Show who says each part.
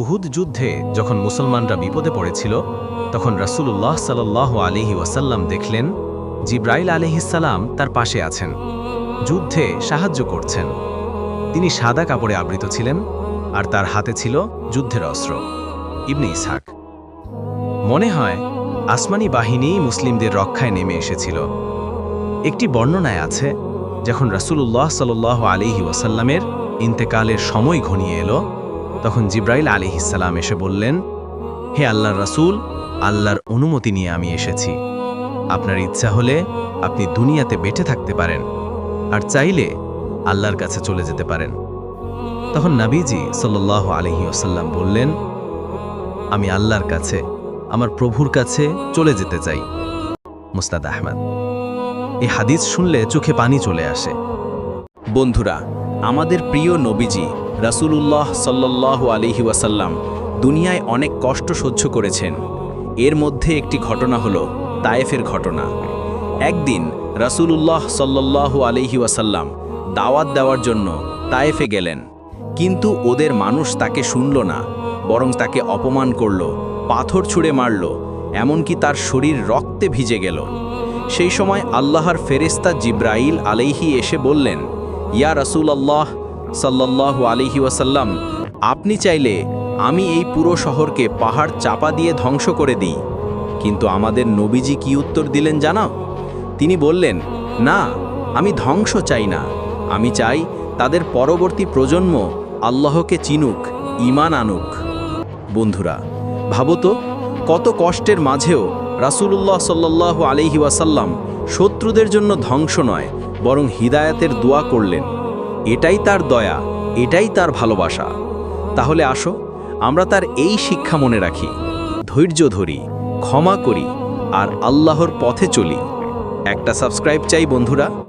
Speaker 1: উহুদ যুদ্ধে যখন মুসলমানরা বিপদে পড়েছিল, তখন রাসূলুল্লাহ সাল্লাহ আলিহি ওয়াসাল্লাম দেখলেন, জিব্রাইল আলিহিসাল্লাম তার পাশে আছেন, যুদ্ধে সাহায্য করছেন। তিনি সাদা কাপড়ে আবৃত ছিলেন, আর তার হাতে ছিল যুদ্ধের অস্ত্র। ইবনে ইসহাক। মনে হয়, আসমানি বাহিনী মুসলিমদের রক্ষায় নেমে এসেছিল। একটি বর্ণনায় আছে, যখন রাসূলুল্লাহ সাল্লাহ আলিহি ওয়াসাল্লামের ইন্তেকালের সময় ঘনিয়ে এলো তখন জিব্রাইল আলিহিসাল্লাম এসে বললেন, হে আল্লাহর রাসূল, আল্লাহর অনুমতি নিয়ে আমি এসেছি। আপনার ইচ্ছা হলে আপনি দুনিয়াতে বেঁচে থাকতে পারেন, আর চাইলে আল্লাহর কাছে চলে যেতে পারেন। তখন নাবিজি সাল্লাহ আলহি ওসাল্লাম বললেন, আমি আল্লাহর কাছে, আমার প্রভুর কাছে চলে যেতে চাই। মুস্তাদ আহমদ এই হাদিস শুনলে চোখে পানি চলে আসে।
Speaker 2: বন্ধুরা, আমাদের প্রিয় নবীজি রাসূলুল্লাহ সাল্লাল্লাহু আলিহি ওয়াসাল্লাম দুনিয়ায় অনেক কষ্ট সহ্য করেছেন। এর মধ্যে একটি ঘটনা হলো তায়েফের ঘটনা। একদিন রাসূলুল্লাহ সাল্লাল্লাহু আলিহি ওয়াসাল্লাম দাওয়াত দেওয়ার জন্য তায়েফে গেলেন। কিন্তু ওদের মানুষ তাকে শুনল না, বরং তাকে অপমান করল, পাথর ছুঁড়ে মারল, এমনকি তার শরীর রক্তে ভিজে গেল। সেই সময় আল্লাহর ফেরেস্তা জিব্রাইল আলাইহি এসে বললেন, ইয়া রাসূল আল্লাহ সাল্লাল্লাহু আলাইহি ওয়াসাল্লাম, আপনি চাইলে আমি এই পুরো শহরকে পাহাড় চাপা দিয়ে ধ্বংস করে দিই। কিন্তু আমাদের নবীজি কি উত্তর দিলেন জানাও তিনি বললেন, না, আমি ধ্বংস চাই না। আমি চাই তাদের পরবর্তী প্রজন্ম আল্লাহকে চিনুক ইমান আনুক। বন্ধুরা, ভাবো তো, কত কষ্টের মাঝেও রাসূলুল্লাহ সাল্লাল্লাহু আলাইহি ওয়াসাল্লাম শত্রুদের জন্য ধ্বংস নয়, বরং হিদায়াতের দোয়া করলেন। এটাই তার দয়া, এটাই তার ভালোবাসা। তাহলে আসো, আমরা তার এই শিক্ষা মনে রাখি। ধৈর্য ধরি, ক্ষমা করি, আর আল্লাহর পথে চলি। একটা সাবস্ক্রাইব চাই বন্ধুরা।